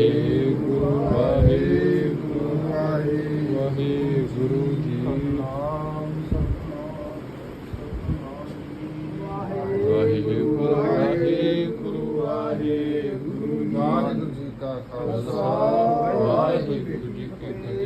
ਵਾਹਿਗੁਰੂ ਵਾਹਿਗੁਰੂ ਵਾਹਿਗੁਰੂ ਜੀ ਵਾਹਿਗੁਰੂ ਵਾਹਿਗੁਰੂ ਵਾਹਿਗੁਰੂ ਨਾਨਕ ਜੀ ਕਾ ਖਾਲਸਾ ਵਾਹਿਗੁਰੂ ਜੀ ਕੀ ਫਤਿਹ।